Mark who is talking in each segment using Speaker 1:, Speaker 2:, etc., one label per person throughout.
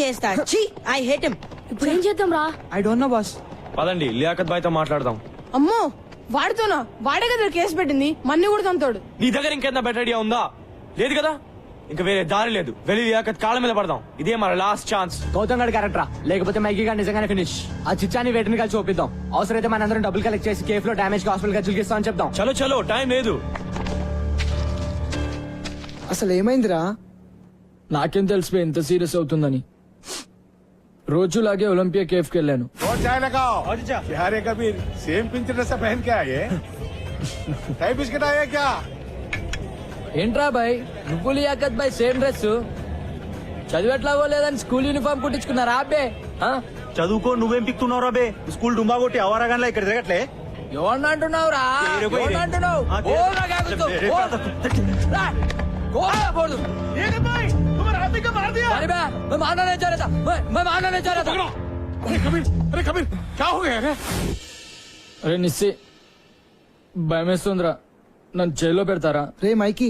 Speaker 1: చేస్తా. ఛీ I hate him
Speaker 2: ఇప్పుడు ఏం చేద్దాం రా?
Speaker 3: ఐ డోంట్ నో బాస్
Speaker 4: పదండి లియాకత్ బాయ్తో మాట్లాడదాం.
Speaker 5: అమ్మో వాడితోనా? వాడే కదా కేసు పెట్టింది మన్ని కూడా తంతాడు
Speaker 4: నీ దగ్గర ఇంకేదైనా బెటర్ ఐడియా ఉందా? లేదు కదా? ఇంకా వేరే దారి లేదు. వెళ్ళి లియాకత్ కాళ్ళ మీద పడదాం. ఇదే మన లాస్ట్ ఛాన్స్
Speaker 3: గౌతమ్ గడ్ క్యారెక్టరా లేకపోతే మైకీ గారు నిజంగానే ఫినిష్ ఆ చిచ్చాని వేటిని కలిసి చూపిద్దాం అవసరమైతే మనందరం డబ్బులు కలెక్ట్ చేసి కేఫ్లో డామేజ్ హాస్పిటల్ ఖర్చులు ఇస్తామని చెప్దాం.
Speaker 4: చలో చలో టైం లేదు.
Speaker 6: అసలు ఏమైందిరా?
Speaker 7: నాకేం తెలిసిపోయి ఎంత సీరియస్ అవుతుందని. రోజులాగే ఒలింపియా కేఫ్ కి వెళ్ళాను
Speaker 8: और चाय लगाओ क्या रे कबीर सेम पिंच ड्रेस पहन के आए टाई बिस्किट आए क्या
Speaker 7: ఏంట్రా బాయ్ నువ్వు లియాకత్ బాయ్ సేమ్ డ్రెస్ చదివెట్లాగో లేదని స్కూల్ యూనిఫామ్ కుట్టించుకున్నారా అబ్బే ఆ?
Speaker 9: చదువుకో నువ్వేం పిక్తున్నావు రాబే స్కూల్ డుంబా కొట్టి అవరాగానే ఇక్కడ తిరగట్లే
Speaker 7: ఎవరిని అంటున్నావురా ఎవరిని అంటున్నావు
Speaker 9: ఆ,
Speaker 7: ఓ
Speaker 9: వేరే-
Speaker 7: నా కాగుతూ,
Speaker 9: వేరే
Speaker 7: ఓ.
Speaker 9: తాత-
Speaker 7: రా. ఓ, పోదు. अरे मैं मैं मारना नहीं चाह रहा था मैं मैं मारना नहीं चाह रहा था
Speaker 8: अरे कबीर अरे कबीर क्या हो गया रे
Speaker 7: అరే నిస్సి భయమేస్తుందిరా నన్ను జైల్లో పెడతారా
Speaker 6: రే మైకి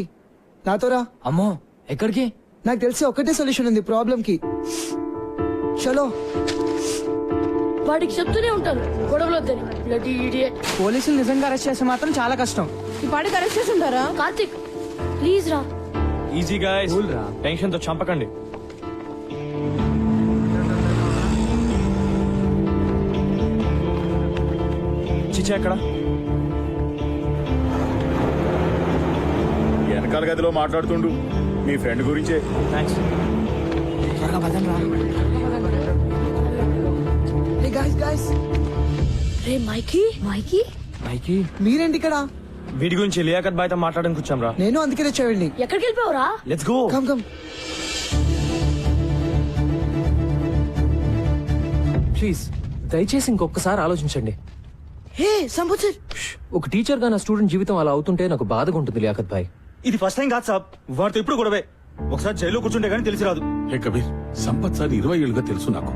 Speaker 6: నాతో రా
Speaker 7: అమ్మో ఎక్కడికి
Speaker 6: నాకు తెలిసి ఒకటే సొల్యూషన్ ఉంది ప్రాబ్లం కి చలో
Speaker 2: వాడికి చెప్తూనే ఉంటాను గొడవలు వద్దని Bloody idiot.
Speaker 3: పోలీసులు నిజంగా అరెస్ట్ చేస్తే మాత్రం చాలా కష్టం
Speaker 5: ఈ పాటికి అరెస్ట్ చేసి ఉంటారా
Speaker 2: కార్తిక్ ప్లీజ్ రా
Speaker 4: ఈజీ గాయస్
Speaker 3: Cool రా.
Speaker 4: టెన్షన్ తో చంపకండి చిచ్చా ఎక్కడ?
Speaker 8: వెనకాల గదిలో మాట్లాడుతుండు. మీ ఫ్రెండ్ గురించే.
Speaker 4: థ్యాంక్స్
Speaker 3: త్వరగా పదండి రా.
Speaker 6: హే గాయ్స్ గాయ్స్
Speaker 2: రే మైకీ మైకీ
Speaker 7: మైకి
Speaker 6: మీరేంటి ఇక్కడ?
Speaker 4: వీడి గురించి లియాకత్ బాయ్తో మాట్లాడడానికి వచ్చాం రా.
Speaker 6: నేను అందుకే తెచ్చావండి
Speaker 2: ఎక్కడికి వెళ్ళిపోవరా
Speaker 4: let's go
Speaker 6: come come
Speaker 10: please దయచేసి ఇంకొకసారి ఆలోచించండి.
Speaker 1: హే సంబుత్సర్
Speaker 10: ఒక టీచర్గా నా స్టూడెంట్ జీవితం అలా అవుతుంటే నాకు బాధగా ఉంటుంది లియాకత్ భాయ్.
Speaker 9: ఇది ఫస్ట్ టైం కాదు సాబ్. వాడితో ఇప్పుడు గొడవే. ఒకసారి జైల్లో కూర్చుంటే గానీ తెలిసి రాదు
Speaker 11: హే కబీర్ సంపత్ సార్ ఇరవై ఏళ్ళుగా తెలుసు నాకు.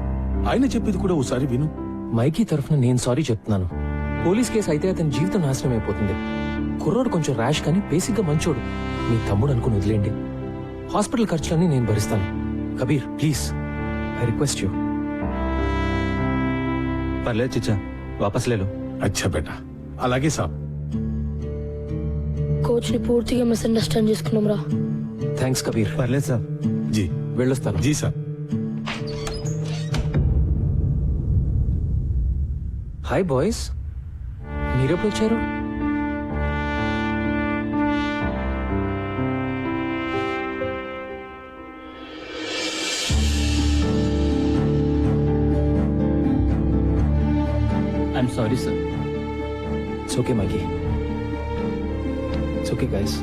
Speaker 11: ఆయన చెప్పేది కూడా ఓసారి విను.
Speaker 10: మైకీ తరఫున నేను సారీ చెప్తున్నాను. పోలీస్ కేసు అయితే అతని జీవితం నాశనం అయిపోతుంది. కుర్రోడు కొంచెం ర్యాష్ కానీ బేసిక్గా మంచోడు. మీ తమ్ముడు అనుకుని వదిలేండి హాస్పిటల్ ఖర్చులన్నీ నేను భరిస్తాను. Kabir please I request you
Speaker 9: పర్లేదు చిచ్చా వాపస్ లేలు
Speaker 11: అచ్చా బేటా. అలాగే సాబ్.
Speaker 2: కోచ్ని పూర్తిగా మిస్అండర్స్టాండ్ చేసుకున్నాం రా.
Speaker 10: థ్యాంక్స్ కబీర్.
Speaker 9: పర్లేదు సాబ్.
Speaker 11: జీ.
Speaker 10: వెళ్ళొస్తాను.
Speaker 11: జీ సాబ్.
Speaker 10: Hi boys. మీరెప్పుడు వచ్చారు?
Speaker 7: I'm
Speaker 10: sorry, sir. It's okay, Mikey. It's okay, guys.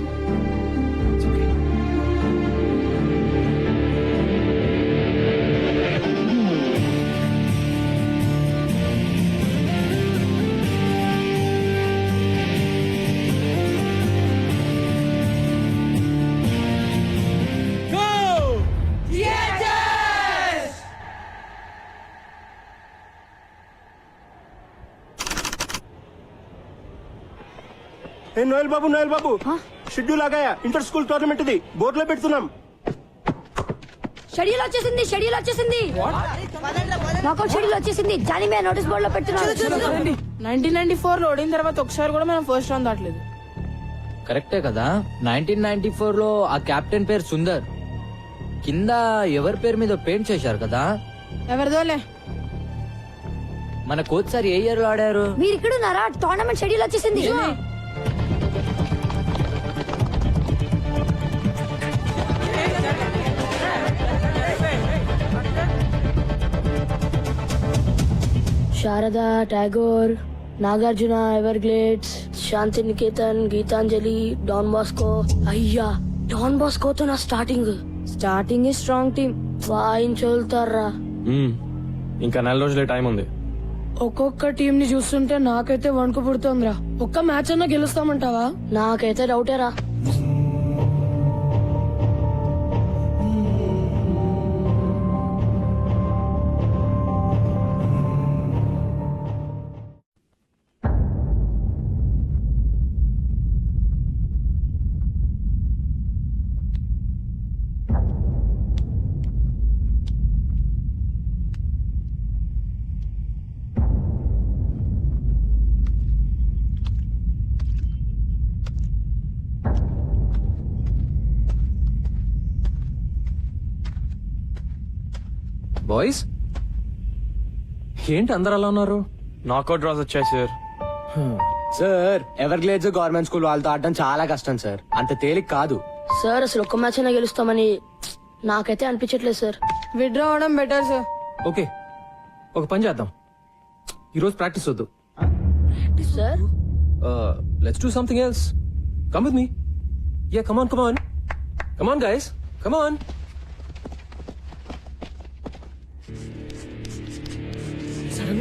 Speaker 9: ఏ నోయల్ బాబు నోయల్ బాబు. షెడ్యూల్ ఆగాయా? ఇంటర్ స్కూల్ టోర్నమెంట్ ఇది. బోర్డులో పెడుతున్నాం.
Speaker 2: షెడ్యూల్ వచ్చేసింది షెడ్యూల్ వచ్చేసింది. నాకు షెడ్యూల్ వచ్చేసింది. జానీ మే నోటీస్ బోర్డు లో పెట్టున్నాను
Speaker 5: నైన్టీన్ నైన్టీ ఫోర్లో ఓడిన తర్వాత ఒకసారి కూడా మనం ఫస్ట్ రౌండ్ దాటలేదు.
Speaker 7: కరెక్టే కదా. నైన్టీన్ నైన్టీ ఫోర్లో ఆ కెప్టెన్ పేరు సుందర్. కింద ఎవరి పేరు మీద పెయింట్ చేశారు కదా?
Speaker 5: ఎవరిదోలే?
Speaker 7: మన కోచ్ సార్ ఏ ఇయర్లో ఆడారు?
Speaker 2: మీరు ఇక్కడ ఉన్నారా? టోర్నమెంట్ షెడ్యూల్ వచ్చేసింది. Sharada Tagore Nagarjuna Everglades Shanti Niketan Gitanjali Don Bosco. అయ్యా డాన్ బాస్కోతో నా స్టార్టింగ్. Starting strong team. వాయించోలుతారా.
Speaker 4: ఇంకా నెల రోజులే టైం ఉంది.
Speaker 5: ఒక్కొక్క టీం ని చూస్తుంటే నాకైతే వణుకు పుడుతోందిరా. ఒక్క మ్యాచ్ అన్నా గెలుస్తామంటావా?
Speaker 2: నాకైతే డౌటేరా
Speaker 10: బాయ్స్ ఏంటి అందరు అలా ఉన్నారు?
Speaker 4: నాకౌట్ డ్రాస్ వచ్చాయి
Speaker 3: sir sir Everglades government school వాళ్ళతో ఆడడం చాలా కష్టం సార్ అంత తేలిక కాదు.
Speaker 5: సార్ అసలు ఒక్క మ్యాచ్ అయినా గెలుస్తామని నాకైతే అనిపించట్లేదు సార్ విత్డ్రా అవడం బెటర్ సార్
Speaker 10: ఓకే. ఒక పని చేద్దాం. ఈరోజు ప్రాక్టీస్ వద్దు.
Speaker 5: Sir
Speaker 10: let's do something else come with me yeah come on come on
Speaker 5: come on guys come on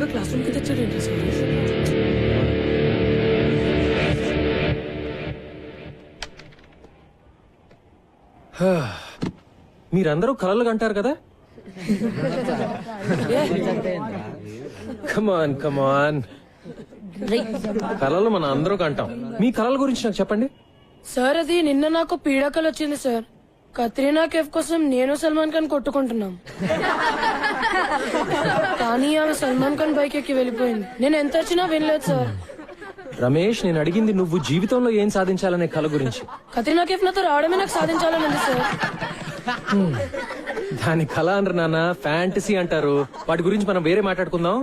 Speaker 5: గా క్లాస్ రూమ్కి తెచ్చాడేంటి సార్?
Speaker 10: మీరందరూ కలలు కంటారు కదా? కమాన్ కమాన్ కలలు మన అందరూ కంటాం. మీ కలల గురించి నాకు చెప్పండి.
Speaker 5: సార్ అది నిన్న నాకు పీడకలు వచ్చింది సార్. కత్రీనా కేఫ్ కోసం నేను సల్మాన్ ఖాన్ కొట్టుకుంటున్నాం. కానీ ఆమె సల్మాన్ ఖాన్ బైక్ ఎక్కి వెళ్ళిపోయింది. నేను ఎంత వచ్చినా వినలేదు సార్.
Speaker 10: రమేష్ నేను అడిగింది నువ్వు జీవితంలో ఏం సాధించాలనే కల గురించి.
Speaker 5: కత్రీనా కేఫ్ నాతో రావడమే నాకు సాధించాలని ఉంది సార్
Speaker 10: దాని కళ అనరు నాన్న ఫ్యాంటసీ అంటారు. వాటి గురించి మనం వేరే మాట్లాడుకుందాం.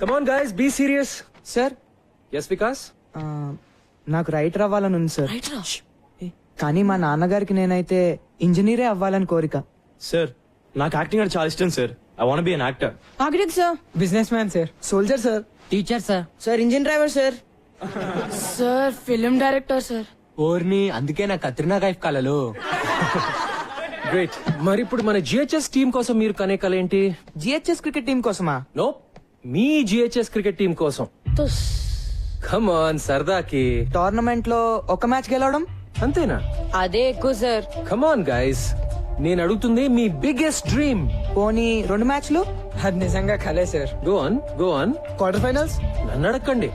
Speaker 10: Come on guys be
Speaker 6: serious
Speaker 10: sir? Yes
Speaker 6: Vikas నాకు రైటర్ అవ్వాలని ఉంది సార్ కానీ మా నాన్నగారికి నేనైతే ఇంజనీరే అవ్వాలని కోరిక.
Speaker 4: సార్ నాకు యాక్టింగ్ అంటే చాలా ఇష్టం sir. I want be an
Speaker 1: actor architect
Speaker 6: sir. Businessman sir. Soldier sir.
Speaker 3: Teacher sir.
Speaker 1: Sir engine driver sir.
Speaker 5: Sir film director sir.
Speaker 3: ఓర్ని అందుకే నా కత్రినా కైఫ్ కలలు.
Speaker 10: గ్రేట్ మరి ఇప్పుడు మన జిహెచ్ఎస్ టీం కోసం మీరు కనే కల ఏంటి
Speaker 6: జిహెచ్ఎస్ క్రికెట్ టీం కోసమా?
Speaker 10: నో మీ జిహెచ్ఎస్ క్రికెట్ టీం కోసం.
Speaker 5: తుస్.
Speaker 10: కమాన్ సరదాకి.
Speaker 6: టోర్నమెంట్లో ఒక మ్యాచ్ గెలవడం?
Speaker 10: అంతేనా?
Speaker 1: అదే ఎక్కువ సార్.
Speaker 10: కమాన్ గైస్ నేను అడుగుతుంది మీ బిగ్గెస్ట్ డ్రీమ్
Speaker 6: పోనీ రెండు మ్యాచ్లు? అది నిజంగా కలే sir.
Speaker 10: Go on go on
Speaker 6: quarter finals
Speaker 10: నన్ను అడగండి.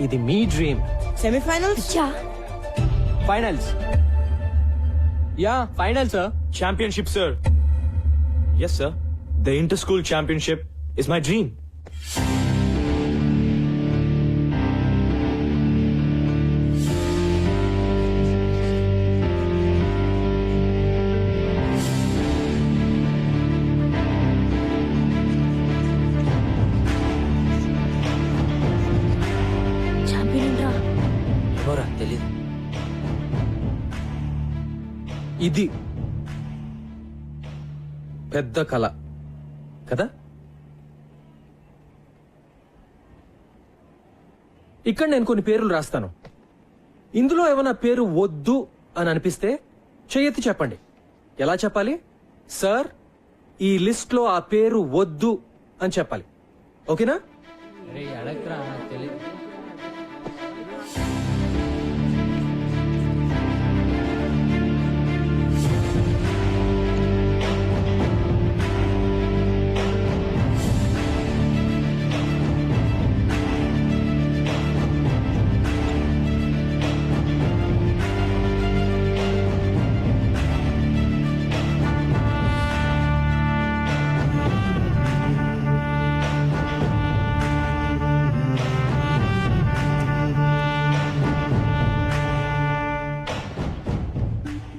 Speaker 10: ఇది మీ
Speaker 1: dream
Speaker 2: semifinals
Speaker 3: finals yeah final sir
Speaker 4: championship, sir. Yes, sir. The inter school championship is my dream.
Speaker 10: ఇది పెద్ద కళ. కదా? ఇక్కడ నేను కొన్ని పేర్లు రాస్తాను. ఇందులో ఏమైనా పేరు వద్దు అని అనిపిస్తే చెయ్యెత్తి చెప్పండి. ఎలా చెప్పాలి? సార్ ఈ లిస్ట్లో ఆ పేరు వద్దు అని చెప్పాలి. ఓకేనా?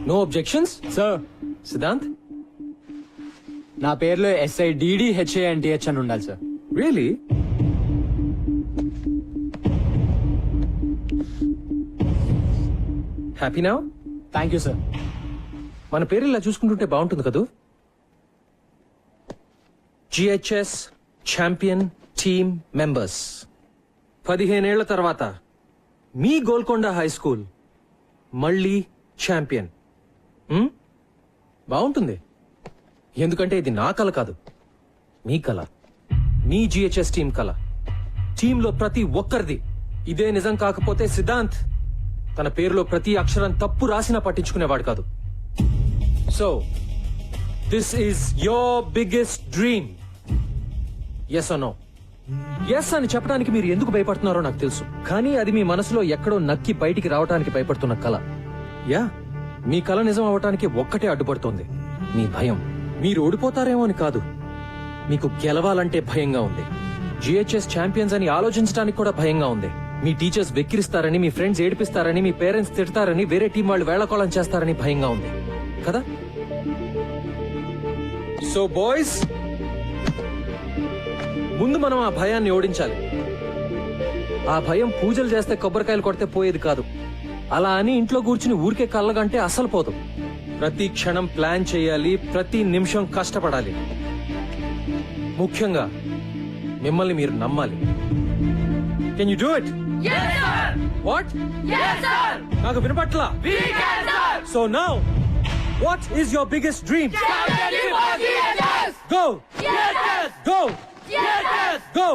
Speaker 10: నో అబ్జెక్షన్స్
Speaker 3: సార్
Speaker 10: సిద్ధాంత్
Speaker 3: నా పేరులో ఎస్ఐ డిడి హెచ్ఏఎన్టీహెచ్ అని ఉండాలి sir
Speaker 10: really happy now
Speaker 3: thank you sir
Speaker 10: మన పేరు ఇలా చూసుకుంటుంటే బాగుంటుంది కదూ? జిహెచ్ఎస్ ఛాంపియన్ టీమ్ మెంబర్స్ పదిహేనేళ్ళ తర్వాత మీ గోల్కొండ హై స్కూల్ మళ్ళీ ఛాంపియన్? బాగుంటుంది. ఎందుకంటే ఇది నా కళ కాదు. మీ కళ మీ జిహెచ్ఎస్ టీం కళ టీంలో ప్రతి ఒక్కరిది. ఇదే నిజం కాకపోతే సిద్ధాంత్ తన పేరులో ప్రతి అక్షరం తప్పు రాసినా పట్టించుకునేవాడు కాదు. So this is your biggest dream yes అనో ఎస్ అని చెప్పడానికి మీరు ఎందుకు భయపడుతున్నారో నాకు తెలుసు. కానీ అది మీ మనసులో ఎక్కడో నక్కి బయటికి రావడానికి భయపడుతున్న కళ యా మీ కళ నిజం అవటానికి ఒక్కటే అడ్డుపడుతోంది. మీ భయం. మీరు ఓడిపోతారేమో అని కాదు. మీకు గెలవాలంటే భయంగా ఉంది. జిహెచ్ఎస్ ఛాంపియన్స్ అని ఆలోచించడానికి కూడా భయంగా ఉంది. మీ టీచర్స్ వెక్కిరిస్తారని మీ ఫ్రెండ్స్ ఏడిపిస్తారని మీ పేరెంట్స్ తిడతారని వేరే టీం వాళ్ళు వేళకోళం చేస్తారని భయంగా ఉంది. కదా? సో బాయ్స్ ముందు మనం ఆ భయాన్ని ఓడించాలి. ఆ భయం పూజలు చేస్తే కొబ్బరికాయలు కొడితే పోయేది కాదు. అలా అని ఇంట్లో కూర్చుని ఊరికే కళ్ళగంటే అసలు పోదు. ప్రతి క్షణం ప్లాన్ చేయాలి ప్రతి నిమిషం కష్టపడాలి. ముఖ్యంగా మిమ్మల్ని మీరు నమ్మాలి. Can you do it what నాకు వినపట్ల? So now what is your biggest dream go go go